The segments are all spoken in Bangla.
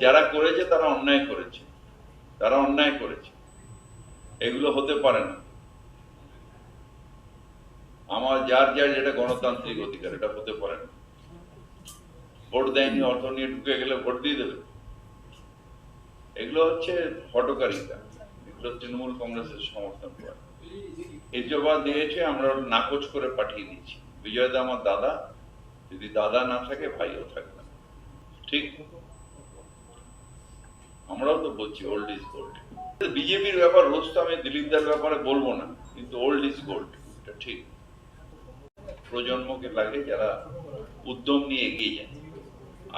যারা করেছে, তারা অন্যায় করেছে। তারা অন্যায় করেছে। এগুলো হতে পারে না। আমার যার যার যেটা গণতান্ত্রিক অধিকার, এটা হতে পারে না। ভোট দেয়নি, অর্থ নিয়ে ঢুকে গেলে ভোট দিয়ে দেবে। এগুলো হচ্ছে হটকারিতা। এগুলো তৃণমূল কংগ্রেসের সমর্থন করে। ইজবা দিয়েছে, আমরা নাকচ করে পাঠিয়ে দিচ্ছি বিজয় দা আমার দাদা। যদি দাদা না থাকে, ভাইও থাকবে ঠিক? আমরাও তো বলছি ওল্ড ইজ গোল্ড বিজেপির ব্যাপার, রোজ তো আমি দিলীপ দার ব্যাপারে বলব না, কিন্তু ওল্ড ইজ গোল্ড এটা ঠিক। প্রজন্মকে লাগে যারা উদ্যম নিয়ে এগিয়ে যায়।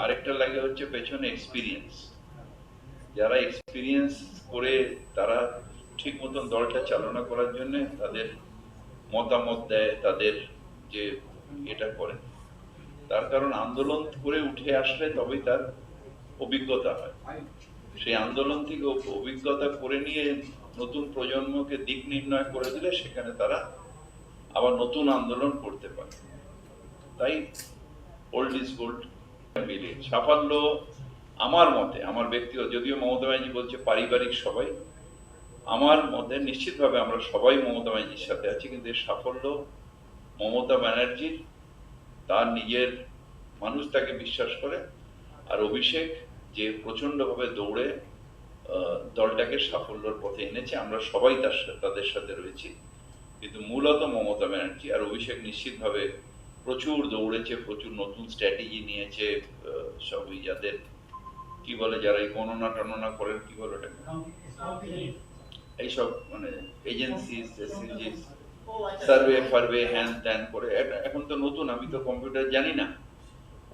আরেকটা লাগে হচ্ছে পেছনে এক্সপিরিয়েন্স যারা এক্সপিরিয়েন্স করে তারা ঠিক মতন দলটা চালনা করার জন্য তাদের মতামত দেয়, তাদের যে এটা করে। তার কারণ আন্দোলন করে উঠে আসলে তবেই তার অভিজ্ঞতা হয়। সেই আন্দোলন থেকে অভিজ্ঞতা করে নিয়ে নতুন প্রজন্মকে দিক নির্ণয় করে দিলে সেখানে তারা আবার নতুন আন্দোলন করতে পারে। তাই ওল্ড ইজ গোল্ড মিলিয়ে সাফল্য আমার মতে, আমার ব্যক্তিগত, যদিও মমতা ব্যানার্জি বলছে পারিবারিক সবাই, আমার মতে নিশ্চিতভাবে আমরা সবাই মমতা ব্যানার্জির সাথে আছি, কিন্তু এর সাফল্য মমতা ব্যানার্জির, তার নিজের মানুষ তাকে বিশ্বাস করে, আর অভিষেক যে প্রচন্ডভাবে দৌড়ে দলটাকে সাফল্যের পথে এনেছে। আমরা সবাই তার তাদের সাথে রয়েছি। কিন্তু মূলত মমতা ব্যানার্জি আর অভিষেক নিশ্চিতভাবে প্রচুর দৌড়েছে, প্রচুর নতুন স্ট্র্যাটেজি নিয়েছে সবই যাদের, কি বলে, যারা এই গণনা টননা করেন, কি বলে ওটাকে? এইসব মানে এজেন্সি সার্ভে ফার্ভে হ্যান ত্যান করে এখন তো নতুন, আমি তো কম্পিউটার জানি না।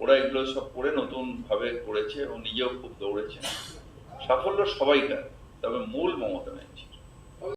ওরা এগুলো সব করে নতুন ভাবে করেছে এবং নিজেও খুব দৌড়েছে সাফল্য সবাইটা তবে মূল মমতা ব্যানার্জি।